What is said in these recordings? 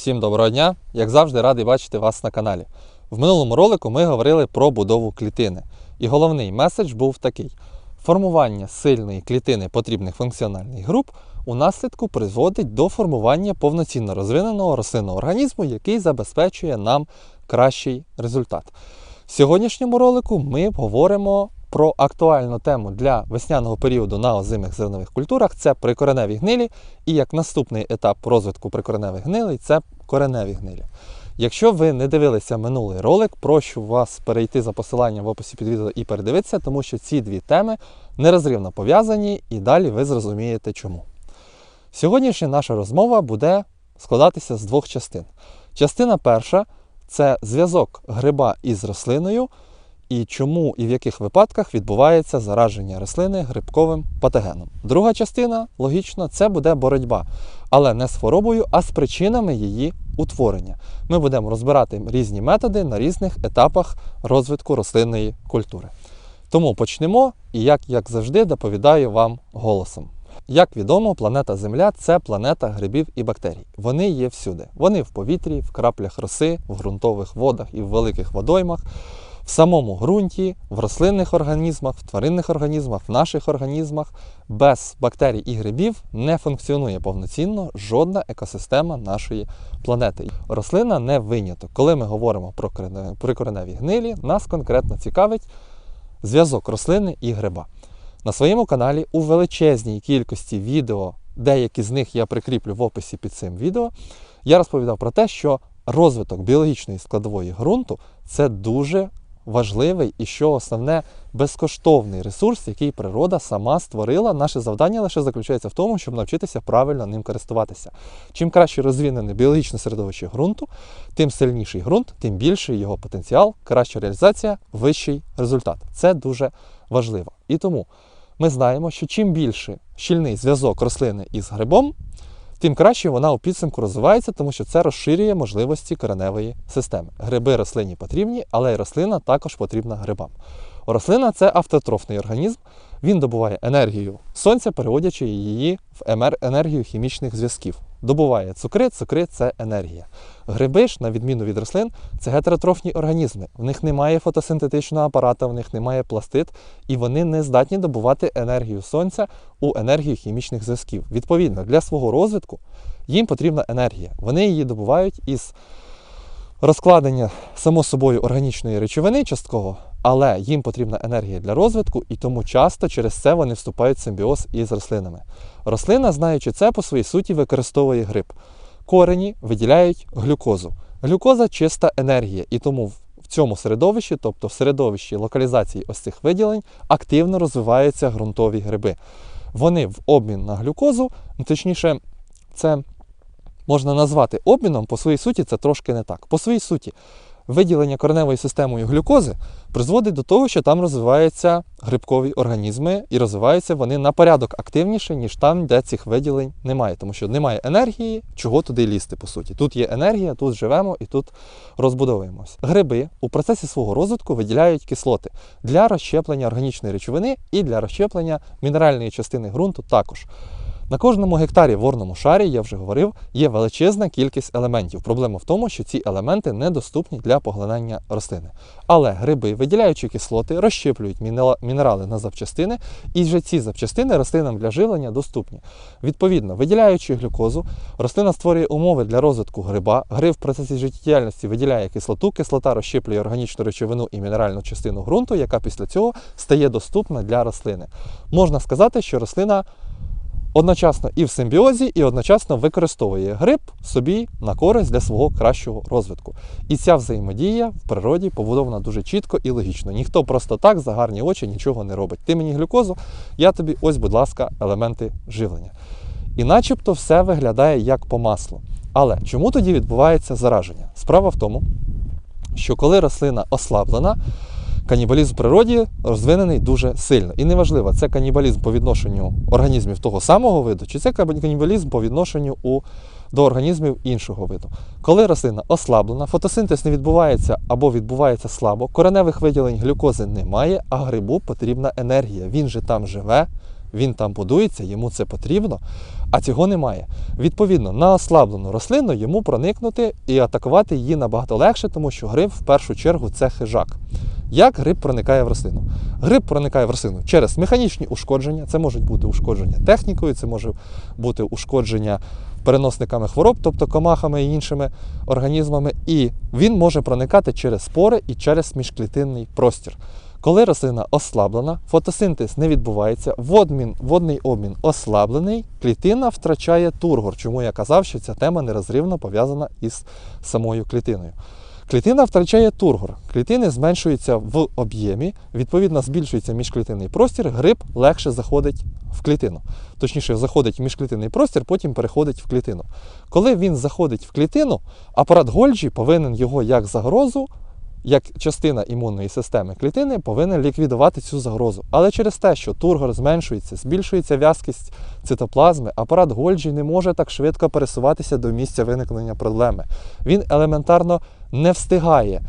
Всім доброго дня! Як завжди, радий бачити вас на каналі. В минулому ролику ми говорили про будову клітини. І головний меседж був такий: формування сильної клітини потрібних функціональних груп у наслідку призводить до формування повноцінно розвиненого рослинного організму, який забезпечує нам кращий результат. В сьогоднішньому ролику ми говоримо про актуальну тему для весняного періоду на озимих зернових культурах це прикореневі гнилі, і як наступний етап розвитку прикореневих гнилей це кореневі гнилі. Якщо ви не дивилися минулий ролик, прошу вас перейти за посиланням в описі під відео і передивитися, тому що ці дві теми нерозривно пов'язані, і далі ви зрозумієте чому. Сьогоднішня наша розмова буде складатися з двох частин. Частина перша це зв'язок гриба із рослиною, і чому і в яких випадках відбувається зараження рослини грибковим патогеном. Друга частина, логічно, це буде боротьба, але не з хворобою, а з причинами її утворення. Ми будемо розбирати різні методи на різних етапах розвитку рослинної культури. Тому почнемо, і як, як завжди, доповідаю вам голосом. Як відомо, планета Земля це планета грибів і бактерій. Вони є всюди. Вони в повітрі, в краплях роси, в ґрунтових водах і в великих водоймах, в самому ґрунті, в рослинних організмах, в тваринних організмах, в наших організмах. Без бактерій і грибів не функціонує повноцінно жодна екосистема нашої планети. Рослина не виняток. Коли ми говоримо про прикореневі гнилі, нас конкретно цікавить зв'язок рослини і гриба. На своєму каналі у величезній кількості відео, деякі з них я прикріплю в описі під цим відео, я розповідав про те, що розвиток біологічної складової ґрунту це дуже важливий і що основне безкоштовний ресурс, який природа сама створила. Наше завдання лише заключається в тому, щоб навчитися правильно ним користуватися. Чим краще розвинене біологічне середовище ґрунту, тим сильніший ґрунт, тим більший його потенціал, краща реалізація, вищий результат. Це дуже важливо. І тому ми знаємо, що чим більше щільний зв'язок рослини із грибом, тим краще вона у підсумку розвивається, тому що це розширює можливості кореневої системи. Гриби рослині потрібні, але й рослина також потрібна грибам. Рослина це автотрофний організм. Він добуває енергію сонця, переводячи її в енергію хімічних зв'язків. Добуває цукри, цукри це енергія. Гриби ж, на відміну від рослин, це гетеротрофні організми. В них немає фотосинтетичного апарата, в них немає пластид, і вони не здатні добувати енергію сонця у енергію хімічних зв'язків. Відповідно, для свого розвитку їм потрібна енергія. Вони її добувають із розкладення само собою органічної речовини частково, але їм потрібна енергія для розвитку, і тому часто через це вони вступають в симбіоз із рослинами. Рослина, знаючи це, по своїй суті використовує гриб. Корені виділяють глюкозу. Глюкоза чиста енергія, і тому в- цьому середовищі, тобто в середовищі локалізації ось цих виділень, активно розвиваються ґрунтові гриби. Вони в обмін на глюкозу, ну, точніше, це можна назвати обміном, по своїй суті це трошки не так. По своїй суті, виділення кореневою системою глюкози призводить до того, що там розвиваються грибкові організми, і розвиваються вони на порядок активніше, ніж там, де цих виділень немає. Тому що немає енергії, чого туди лізти, по суті. Тут є енергія, тут живемо і тут розбудовуємося. Гриби у процесі свого розвитку виділяють кислоти для розщеплення органічної речовини і для розщеплення мінеральної частини ґрунту також. На кожному гектарі в орному шарі, я вже говорив, є величезна кількість елементів. Проблема в тому, що ці елементи недоступні для поглинання рослини. Але гриби, виділяючи кислоти, розщеплюють мінерали на запчастини, і вже ці запчастини рослинам для живлення доступні. Відповідно, виділяючи глюкозу, рослина створює умови для розвитку гриба. Гриб в процесі життєдіяльності виділяє кислоту, кислота розщеплює органічну речовину і мінеральну частину ґрунту, яка після цього стає доступна для рослини. Можна сказати, що рослина одночасно і в симбіозі, і одночасно використовує гриб собі на користь для свого кращого розвитку. І ця взаємодія в природі побудована дуже чітко і логічно. Ніхто просто так за гарні очі нічого не робить. Ти мені глюкозу, я тобі ось, будь ласка, елементи живлення. І начебто все виглядає як по маслу. Але чому тоді відбувається зараження? Справа в тому, що коли рослина ослаблена, канібалізм в природі розвинений дуже сильно. І неважливо, це канібалізм по відношенню організмів того самого виду, чи це канібалізм по відношенню у, до організмів іншого виду. Коли рослина ослаблена, фотосинтез не відбувається або відбувається слабо, кореневих виділень глюкози немає, а грибу потрібна енергія. Він же там живе, він там будується, йому це потрібно, а цього немає. Відповідно, на ослаблену рослину йому проникнути і атакувати її набагато легше, тому що гриб в першу чергу це хижак. Як гриб проникає в рослину? Гриб проникає в рослину через механічні ушкодження. Це можуть бути ушкодження технікою, це може бути ушкодження переносниками хвороб, тобто комахами і іншими організмами. І він може проникати через спори і через міжклітинний простір. Коли рослина ослаблена, фотосинтез не відбувається, водмін, водний обмін ослаблений, клітина втрачає тургор. Чому я казав, що ця тема нерозривно пов'язана із самою клітиною. Клітина втрачає тургор, клітини зменшуються в об'ємі, відповідно, збільшується міжклітинний простір, гриб легше заходить в клітину. Точніше, заходить в міжклітинний простір, потім переходить в клітину. Коли він заходить в клітину, апарат Гольджі повинен його як загрозу, як частина імунної системи клітини, повинен ліквідувати цю загрозу. Але через те, що тургор зменшується, збільшується в'язкість цитоплазми, апарат Гольджі не може так швидко пересуватися до місця виникнення проблеми. Він елементарно не встигає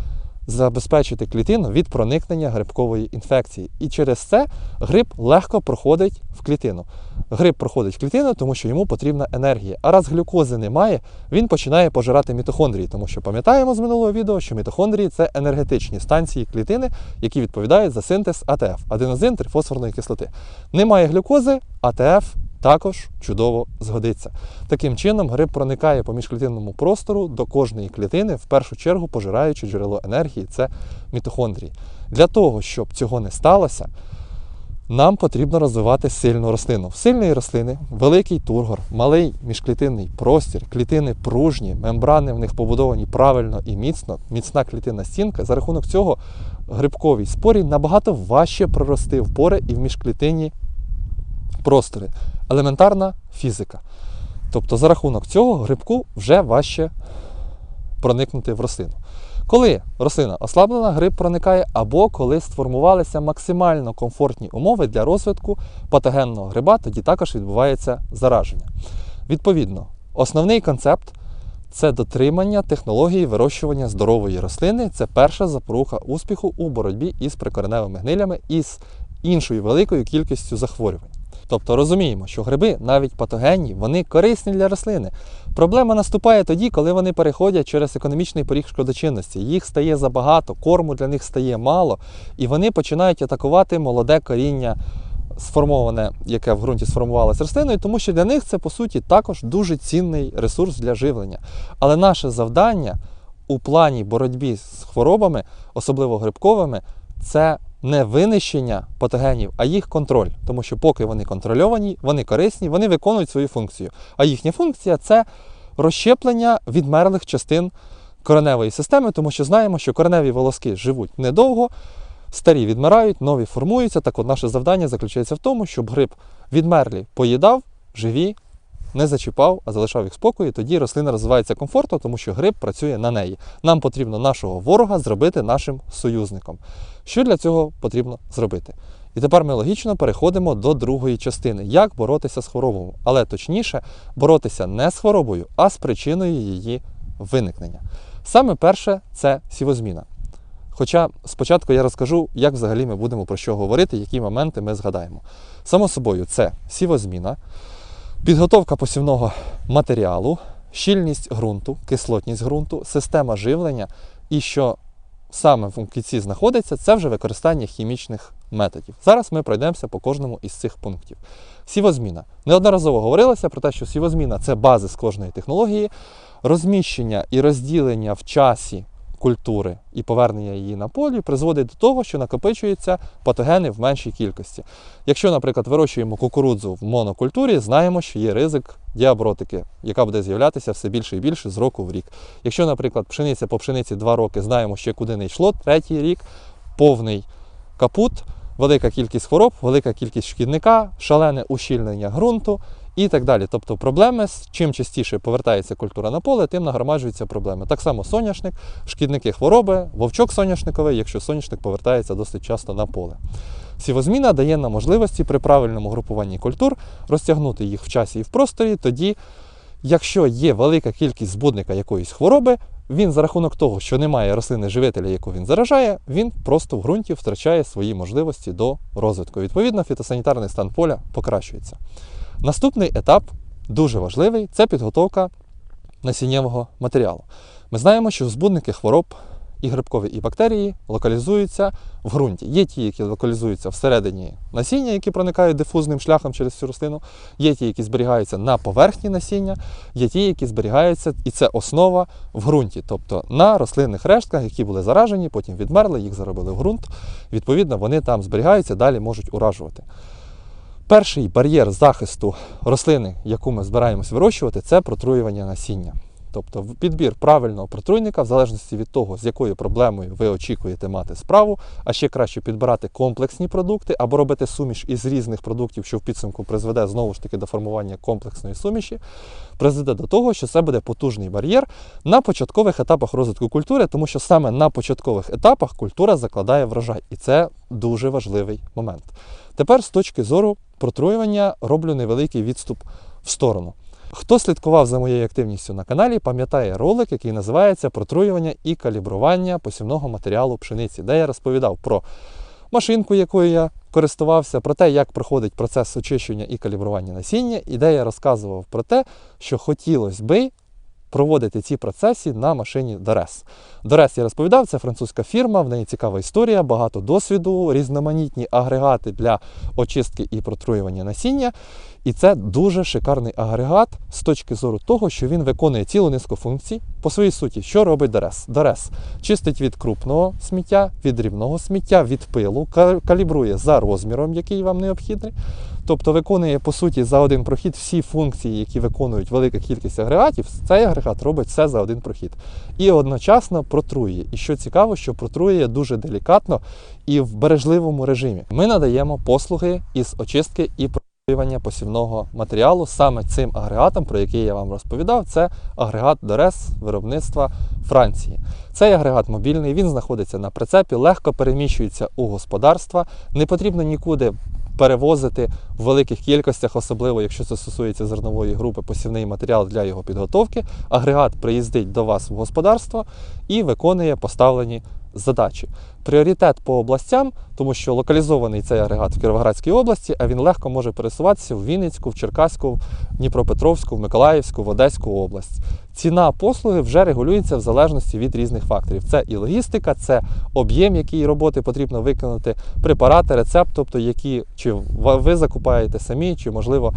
забезпечити клітину від проникнення грибкової інфекції. І через це гриб легко проходить в клітину. Гриб проходить в клітину, тому що йому потрібна енергія. А раз глюкози немає, він починає пожирати мітохондрії, тому що пам'ятаємо з минулого відео, що мітохондрії це енергетичні станції клітини, які відповідають за синтез АТФ аденозин трифосфорної кислоти. Немає глюкози, АТФ також чудово згодиться. Таким чином, гриб проникає по міжклітинному простору до кожної клітини, в першу чергу пожираючи джерело енергії це мітохондрії. Для того, щоб цього не сталося, нам потрібно розвивати сильну рослину. В сильної рослини великий тургор, малий міжклітинний простір, клітини пружні, мембрани в них побудовані правильно і міцно, міцна клітинна стінка. За рахунок цього грибковій спорі набагато важче прорости в пори і в міжклітинні простори. Елементарна фізика. Тобто, за рахунок цього грибку вже важче проникнути в рослину. Коли рослина ослаблена, гриб проникає, або коли сформувалися максимально комфортні умови для розвитку патогенного гриба, тоді також відбувається зараження. Відповідно, основний концепт це дотримання технології вирощування здорової рослини. Це перша запорука успіху у боротьбі із прикореневими гнилями і з іншою великою кількістю захворювань. Тобто розуміємо, що гриби, навіть патогенні, вони корисні для рослини. Проблема наступає тоді, коли вони переходять через економічний поріг шкодочинності. Їх стає забагато, корму для них стає мало, і вони починають атакувати молоде коріння, сформоване, яке в ґрунті сформувалося рослиною, тому що для них це по суті також дуже цінний ресурс для живлення. Але наше завдання у плані боротьби з хворобами, особливо грибковими, це не винищення патогенів, а їх контроль. Тому що поки вони контрольовані, вони корисні, вони виконують свою функцію. А їхня функція це розщеплення відмерлих частин кореневої системи, тому що знаємо, що кореневі волоски живуть недовго, старі відмирають, нові формуються. Так от наше завдання заключається в тому, щоб гриб відмерлі поїдав, живі. Не зачіпав, а залишав їх в спокої, тоді рослина розвивається комфортно, тому що гриб працює на неї. Нам потрібно нашого ворога зробити нашим союзником. Що для цього потрібно зробити? І тепер ми логічно переходимо до другої частини: як боротися з хворобою, але точніше, боротися не з хворобою, а з причиною її виникнення. Саме перше це сівозміна. Хоча спочатку я розкажу, як взагалі ми будемо про що говорити, які моменти ми згадаємо. Само собою, це сівозміна, підготовка посівного матеріалу, щільність ґрунту, кислотність ґрунту, система живлення і що саме в кінці знаходиться, це вже використання хімічних методів. Зараз ми пройдемося по кожному із цих пунктів. Сівозміна. Неодноразово говорилося про те, що сівозміна це базис кожної технології, розміщення і розділення в часі культури і повернення її на полі призводить до того, що накопичуються патогени в меншій кількості. Якщо, наприклад, вирощуємо кукурудзу в монокультурі, знаємо, що є ризик діабротики, яка буде з'являтися все більше і більше з року в рік. Якщо, наприклад, пшениця по пшениці 2 роки знаємо, що куди не йшло, третій рік повний капут, велика кількість хвороб, велика кількість шкідника, шалене ущільнення ґрунту і так далі. Тобто проблеми, чим частіше повертається культура на поле, тим нагромаджуються проблеми. Так само соняшник, шкідники хвороби, вовчок соняшниковий, якщо соняшник повертається досить часто на поле. Сівозміна дає нам можливості при правильному групуванні культур розтягнути їх в часі і в просторі, тоді Якщо є велика кількість збудника якоїсь хвороби, він за рахунок того, що немає рослини живителя, яку він заражає, він просто в ґрунті втрачає свої можливості до розвитку. Відповідно, фітосанітарний стан поля покращується. Наступний етап дуже важливий це підготовка насіннєвого матеріалу. Ми знаємо, що збудники хвороб і грибкові, і бактерії локалізуються в ґрунті. Є ті, які локалізуються всередині насіння, які проникають дифузним шляхом через цю рослину, є ті, які зберігаються на поверхні насіння, є ті, які зберігаються, і це основа в ґрунті, тобто на рослинних рештках, які були заражені, потім відмерли, їх заробили в ґрунт. Відповідно, вони там зберігаються, далі можуть уражувати. Перший бар'єр захисту рослини, яку ми збираємось вирощувати, це протруювання насіння. Тобто підбір правильного протруйника, в залежності від того, з якою проблемою ви очікуєте мати справу, а ще краще підбирати комплексні продукти або робити суміш із різних продуктів, що в підсумку призведе знову ж таки до формування комплексної суміші, призведе до того, що це буде потужний бар'єр на початкових етапах розвитку культури, тому що саме на початкових етапах культура закладає врожай, і це дуже важливий момент. Тепер з точки зору протруювання роблю невеликий відступ в сторону. Хто слідкував за моєю активністю на каналі, пам'ятає ролик, який називається Протруювання і калібрування посівного матеріалу пшениці, де я розповідав про машинку, якою я користувався, про те, як проходить процес очищення і калібрування насіння, і де я розказував про те, що хотілося би проводити ці процеси на машині Дорес. Дорес я розповідав, це французька фірма, в неї цікава історія, багато досвіду, різноманітні агрегати для очистки і протруювання насіння. І це дуже шикарний агрегат з точки зору того, що він виконує цілу низку функцій. По своїй суті, що робить Дорес? Дорес чистить від крупного сміття, від дрібного сміття, від пилу, ка- калібрує за розміром, який вам необхідний. Тобто виконує по суті за один прохід всі функції, які виконують велика кількість агрегатів. Цей агрегат робить все за один прохід. І одночасно протруює. І що цікаво, що протруює дуже делікатно і в бережливому режимі. Ми надаємо послуги із очистки і протруювання посівного матеріалу саме цим агрегатом, про який я вам розповідав. Це агрегат Дорес виробництва Франції. Цей агрегат мобільний, він знаходиться на прицепі, легко переміщується у господарства. Не потрібно нікуди перевозити в великих кількостях, особливо якщо це стосується зернової групи, посівний матеріал для його підготовки. Агрегат приїздить до вас в господарство і виконує поставлені задачі. Пріоритет по областям, тому що локалізований цей агрегат в Кіровоградській області, а він легко може пересуватися в Вінницьку, в Черкаську, в Дніпропетровську, в Миколаївську, в Одеську область. Ціна послуги вже регулюється в залежності від різних факторів. Це і логістика, це об'єм, який роботи потрібно виконати, препарати, рецепт, тобто які чи ви закупаєте самі, чи можливо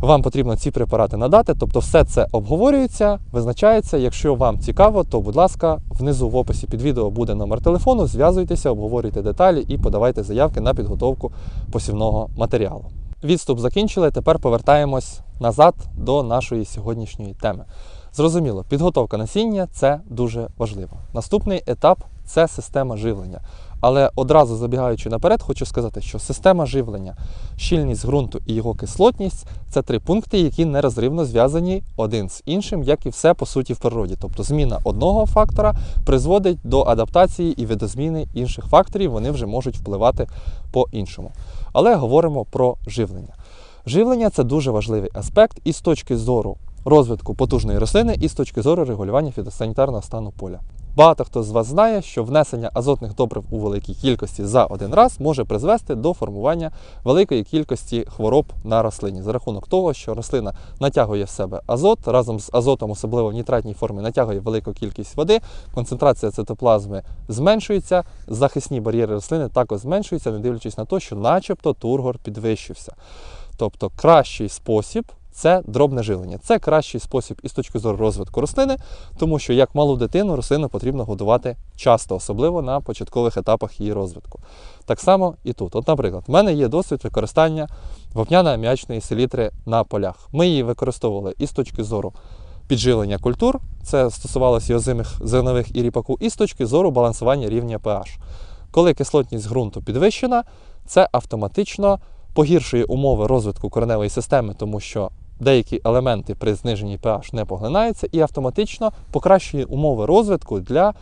вам потрібно ці препарати надати. Тобто, все це обговорюється, визначається. Якщо вам цікаво, то будь ласка, внизу в описі під відео буде номер телефону. Зв'язуйтеся, обговорюйте деталі і подавайте заявки на підготовку посівного матеріалу. Відступ закінчили. Тепер повертаємось назад до нашої сьогоднішньої теми. Зрозуміло, підготовка насіння це дуже важливо. Наступний етап це система живлення. Але одразу забігаючи наперед, хочу сказати, що система живлення, щільність ґрунту і його кислотність це три пункти, які нерозривно зв'язані один з іншим, як і все по суті в природі. Тобто зміна одного фактора призводить до адаптації і видозміни інших факторів, вони вже можуть впливати по-іншому. Але говоримо про живлення. Живлення це дуже важливий аспект і з точки зору розвитку потужної рослини, і з точки зору регулювання фітосанітарного стану поля. Багато хто з вас знає, що внесення азотних добрив у великій кількості за один раз може призвести до формування великої кількості хвороб на рослині за рахунок того, що рослина натягує в себе азот, разом з азотом, особливо в нітратній формі, натягує велику кількість води, концентрація цитоплазми зменшується, захисні бар'єри рослини також зменшуються, не дивлячись на те, що начебто тургор підвищився. Тобто кращий спосіб це дробне живлення. Це кращий спосіб із точки зору розвитку рослини, тому що як малу дитину рослину потрібно годувати часто, особливо на початкових етапах її розвитку. Так само і тут. От, наприклад, в мене є досвід використання вапняно-аміачної селітри на полях. Ми її використовували і з точки зору підживлення культур, це стосувалося і озимих зернових і ріпаку, і з точки зору балансування рівня pH. Коли кислотність ґрунту підвищена, це автоматично погіршує умови розвитку кореневої системи, тому що деякі елементи при зниженні pH не поглинаються, і автоматично покращує умови розвитку для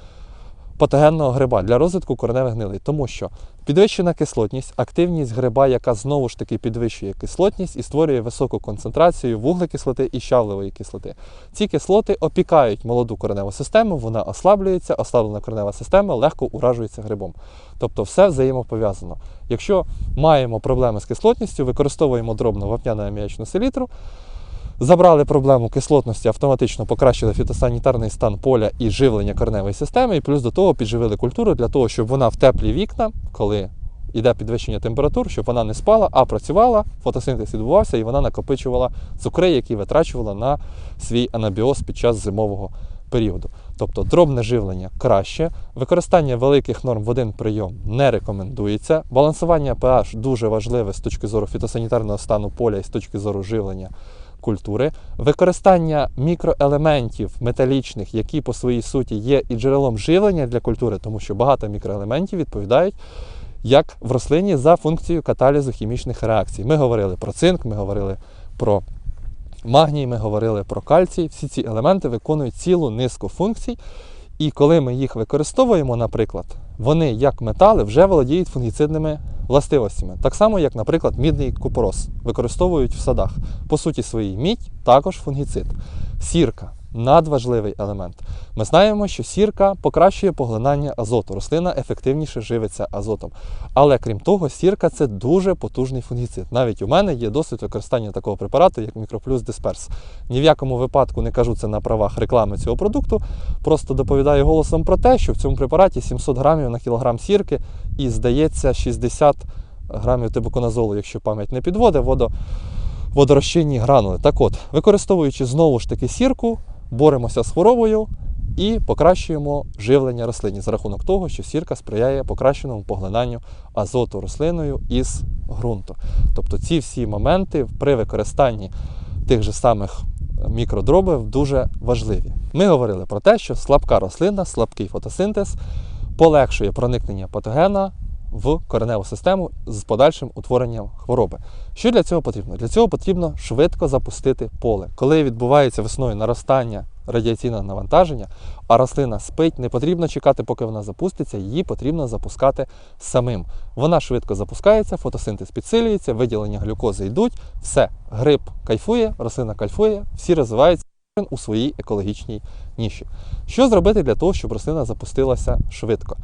патогенного гриба для розвитку кореневих гнилей, тому що підвищена кислотність, активність гриба, яка знову ж таки підвищує кислотність і створює високу концентрацію вуглекислоти і щавлевої кислоти. Ці кислоти опікають молоду кореневу систему, вона ослаблюється, ослаблена коренева система легко уражується грибом. Тобто все взаємопов'язано. Якщо маємо проблеми з кислотністю, використовуємо дробну вапняну аміачну селітру, Забрали проблему кислотності, автоматично покращили фітосанітарний стан поля і живлення кореневої системи, і плюс до того підживили культуру для того, щоб вона в теплі вікна, коли йде підвищення температур, щоб вона не спала, а працювала, фотосинтез відбувався, і вона накопичувала цукри, які витрачувала на свій анабіоз під час зимового періоду. Тобто дробне живлення краще, використання великих норм в один прийом не рекомендується. Балансування pH дуже важливе з точки зору фітосанітарного стану поля і з точки зору живлення культури, використання мікроелементів металічних, які по своїй суті є і джерелом живлення для культури, тому що багато мікроелементів відповідають як в рослині за функцією каталізу хімічних реакцій. Ми говорили про цинк, ми говорили про магній, ми говорили про кальцій. Всі ці елементи виконують цілу низку функцій. І коли ми їх використовуємо, наприклад, вони як метали вже володіють фунгіцидними властивостями. Так само, як, наприклад, мідний купорос використовують в садах. По суті, своїй мідь також фунгіцид. Сірка надважливий елемент. Ми знаємо, що сірка покращує поглинання азоту. Рослина ефективніше живиться азотом. Але крім того, сірка це дуже потужний фунгіцид. Навіть у мене є досвід використання такого препарату, як Мікроплюс Дисперс. Ні в якому випадку не кажу це на правах реклами цього продукту. Просто доповідаю голосом про те, що в цьому препараті 700 грамів на кілограм сірки і, здається, 60 грамів тибуконазолу, якщо пам'ять не підводить, водо, водорозчинні гранули. Так от, використовуючи знову ж таки сірку, боремося з хворобою і покращуємо живлення рослині за рахунок того, що сірка сприяє покращеному поглинанню азоту рослиною із ґрунту. Тобто ці всі моменти при використанні тих же самих мікродробів дуже важливі. Ми говорили про те, що слабка рослина, слабкий фотосинтез полегшує проникнення патогена в кореневу систему з подальшим утворенням хвороби. Що для цього потрібно? Для цього потрібно швидко запустити поле. Коли відбувається весною наростання радіаційного навантаження, а рослина спить, не потрібно чекати, поки вона запуститься, її потрібно запускати самим. Вона швидко запускається, фотосинтез підсилюється, виділення глюкози йдуть, все, гриб кайфує, рослина кайфує, всі розвиваються у своїй екологічній ніші. Що зробити для того, щоб рослина запустилася швидко?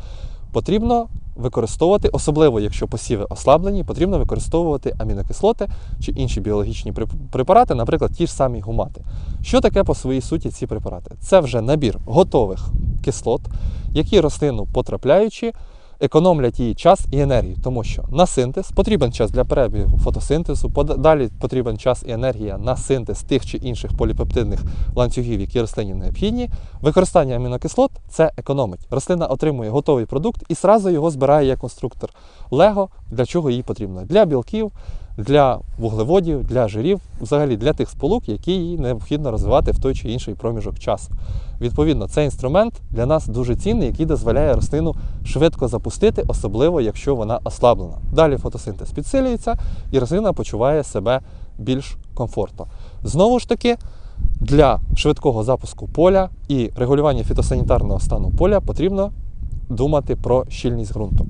Потрібно використовувати, особливо якщо посіви ослаблені, потрібно використовувати амінокислоти чи інші біологічні препарати, наприклад, ті ж самі гумати. Що таке по своїй суті ці препарати? Це вже набір готових кислот, які рослину потрапляючи, економлять її час і енергію, тому що на синтез потрібен час для перебігу фотосинтезу, далі потрібен час і енергія на синтез тих чи інших поліпептидних ланцюгів, які рослині необхідні. Використання амінокислот це економить. Рослина отримує готовий продукт і сразу його збирає як конструктор Лего, для чого їй потрібно? Для білків для вуглеводів, для жирів, взагалі для тих сполук, які їй необхідно розвивати в той чи інший проміжок часу. Відповідно, цей інструмент для нас дуже цінний, який дозволяє рослину швидко запустити, особливо якщо вона ослаблена. Далі фотосинтез підсилюється і рослина почуває себе більш комфортно. Знову ж таки, для швидкого запуску поля і регулювання фітосанітарного стану поля потрібно думати про щільність ґрунту.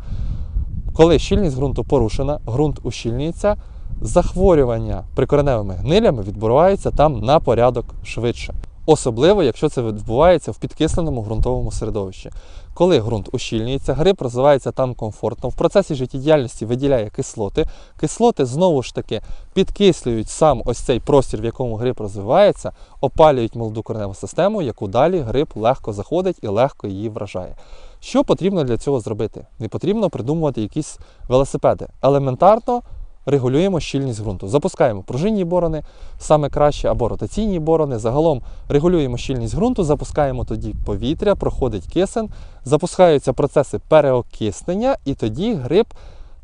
Коли щільність ґрунту порушена, ґрунт ущільнюється, захворювання прикореневими гнилями відбувається там на порядок швидше. Особливо, якщо це відбувається в підкисленому ґрунтовому середовищі. Коли ґрунт ущільнюється, гриб розвивається там комфортно, в процесі життєдіяльності виділяє кислоти. Кислоти знову ж таки підкислюють сам ось цей простір, в якому гриб розвивається, опалюють молоду кореневу систему, яку далі гриб легко заходить і легко її вражає. Що потрібно для цього зробити? Не потрібно придумувати якісь велосипеди. Елементарно регулюємо щільність ґрунту. Запускаємо пружинні борони, саме краще, або ротаційні борони. Загалом регулюємо щільність ґрунту, запускаємо тоді повітря, проходить кисень, запускаються процеси переокиснення, і тоді гриб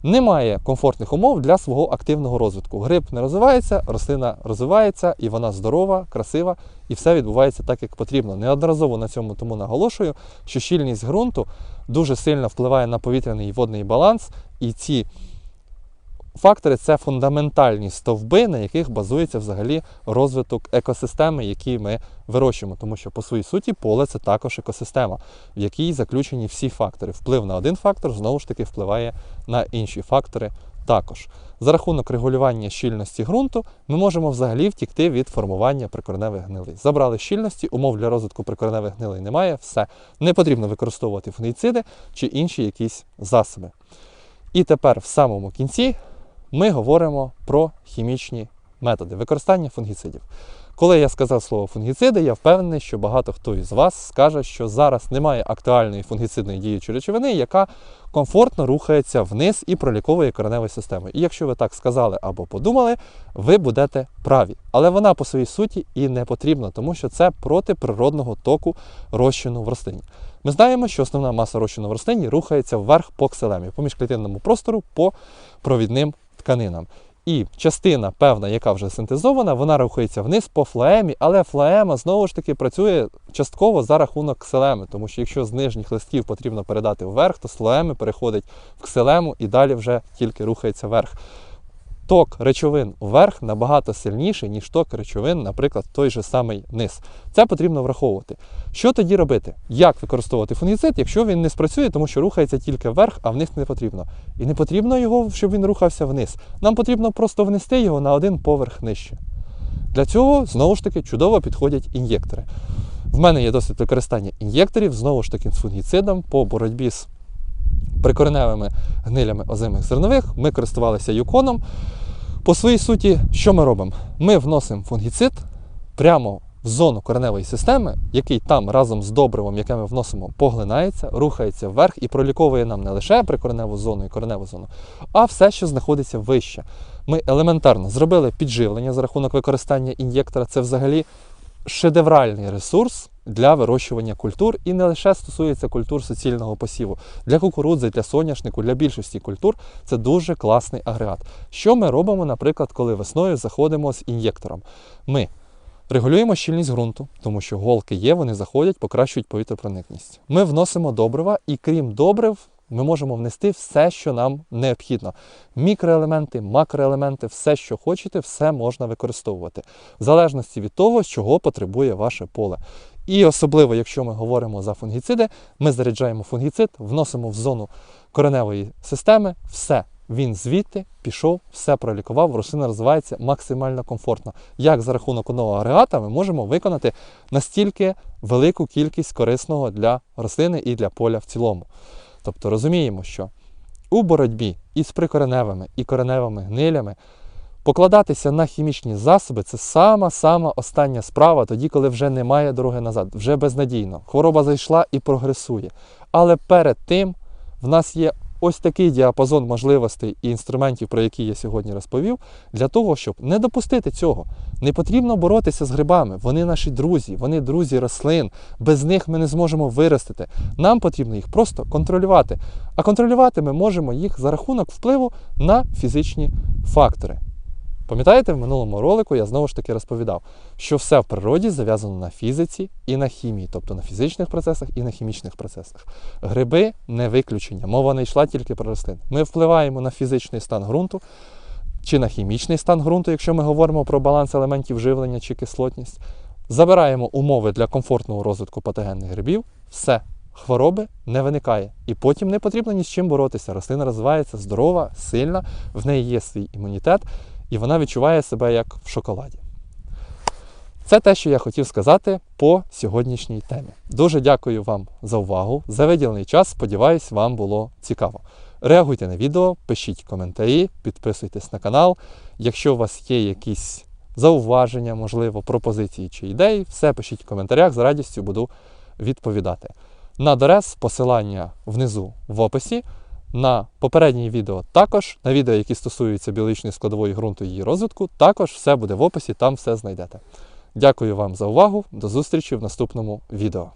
не має комфортних умов для свого активного розвитку. Гриб не розвивається, рослина розвивається, і вона здорова, красива, і все відбувається так, як потрібно. Неодноразово на цьому тому наголошую, що щільність ґрунту дуже сильно впливає на повітряний і водний баланс, і ці фактори це фундаментальні стовби, на яких базується взагалі розвиток екосистеми, які ми вирощуємо. Тому що по своїй суті поле це також екосистема, в якій заключені всі фактори. Вплив на один фактор знову ж таки впливає на інші фактори також. За рахунок регулювання щільності ґрунту ми можемо взагалі втікти від формування прикореневих гнилей. Забрали щільності, умов для розвитку прикореневих гнилей немає, все. Не потрібно використовувати фунгіциди чи інші якісь засоби. І тепер в самому кінці ми говоримо про хімічні методи використання фунгіцидів. Коли я сказав слово фунгіциди, я впевнений, що багато хто із вас скаже, що зараз немає актуальної фунгіцидної діючої речовини, яка комфортно рухається вниз і проліковує кореневу систему. І якщо ви так сказали або подумали, ви будете праві. Але вона по своїй суті і не потрібна, тому що це проти природного току розчину в рослині. Ми знаємо, що основна маса розчину в рослині рухається вверх по ксилемі, по міжклітинному простору, по провідним тканинам. І частина певна, яка вже синтезована, вона рухається вниз по флоемі, але флоема знову ж таки працює частково за рахунок ксилеми, тому що якщо з нижніх листків потрібно передати вверх, то з флоеми переходить в ксилему і далі вже тільки рухається вверх. Ток речовин вверх набагато сильніший, ніж ток речовин, наприклад, той же самий низ. Це потрібно враховувати. Що тоді робити? Як використовувати фунгіцид, якщо він не спрацює, тому що рухається тільки вверх, а вниз не потрібно. І не потрібно його, щоб він рухався вниз. Нам потрібно просто внести його на один поверх нижче. Для цього знову ж таки чудово підходять ін'єктори. В мене є досвід використання ін'єкторів, знову ж таки з фунгіцидом по боротьбі з прикореневими гнилями озимих зернових. Ми користувалися юконом. По своїй суті, що ми робимо? Ми вносимо фунгіцид прямо в зону кореневої системи, який там разом з добривом, яке ми вносимо, поглинається, рухається вверх і проліковує нам не лише прикореневу зону і кореневу зону, а все, що знаходиться вище. Ми елементарно зробили підживлення за рахунок використання ін'єктора. Це взагалі шедевральний ресурс для вирощування культур і не лише стосується культур суцільного посіву. Для кукурудзи, для соняшнику, для більшості культур це дуже класний агрегат. Що ми робимо, наприклад, коли весною заходимо з ін'єктором? Ми регулюємо щільність ґрунту, тому що голки є, вони заходять, покращують повітропроникність. Ми вносимо добрива, і крім добрив, ми можемо внести все, що нам необхідно. Мікроелементи, макроелементи, все, що хочете, все можна використовувати, в залежності від того, чого потребує ваше поле. І особливо, якщо ми говоримо за фунгіциди, ми заряджаємо фунгіцид, вносимо в зону кореневої системи, все. Він звідти пішов, все пролікував, рослина розвивається максимально комфортно. Як за рахунок одного агрегата ми можемо виконати настільки велику кількість корисного для рослини і для поля в цілому. Тобто розуміємо, що у боротьбі із прикореневими і кореневими гнилями покладатися на хімічні засоби це сама-сама остання справа, тоді, коли вже немає дороги назад, вже безнадійно. Хвороба зайшла і прогресує. Але перед тим в нас є ось такий діапазон можливостей і інструментів, про які я сьогодні розповів, для того, щоб не допустити цього. Не потрібно боротися з грибами. Вони наші друзі, вони друзі рослин. Без них ми не зможемо виростити. Нам потрібно їх просто контролювати. А контролювати ми можемо їх за рахунок впливу на фізичні фактори. Пам'ятаєте, в минулому ролику я знову ж таки розповідав, що все в природі зав'язано на фізиці і на хімії, тобто на фізичних процесах і на хімічних процесах. Гриби не виключення. Мова не йшла тільки про рослин. Ми впливаємо на фізичний стан ґрунту чи на хімічний стан ґрунту, якщо ми говоримо про баланс елементів живлення чи кислотність. Забираємо умови для комфортного розвитку патогенних грибів, все. Хвороби не виникає, і потім не потрібно ні з чим боротися. Рослина розвивається здорова, сильна, в неї є свій імунітет, і вона відчуває себе як в шоколаді. Це те, що я хотів сказати по сьогоднішній темі. Дуже дякую вам за увагу, за виділений час. Сподіваюсь, вам було цікаво. Реагуйте на відео, пишіть коментарі, підписуйтесь на канал. Якщо у вас є якісь зауваження, можливо, пропозиції чи ідеї, все пишіть в коментарях, з радістю буду відповідати. На дорез посилання внизу в описі. На попереднє відео також, на відео, які стосуються біологічної складової ґрунту і її розвитку, також все буде в описі, там все знайдете. Дякую вам за увагу. До зустрічі в наступному відео.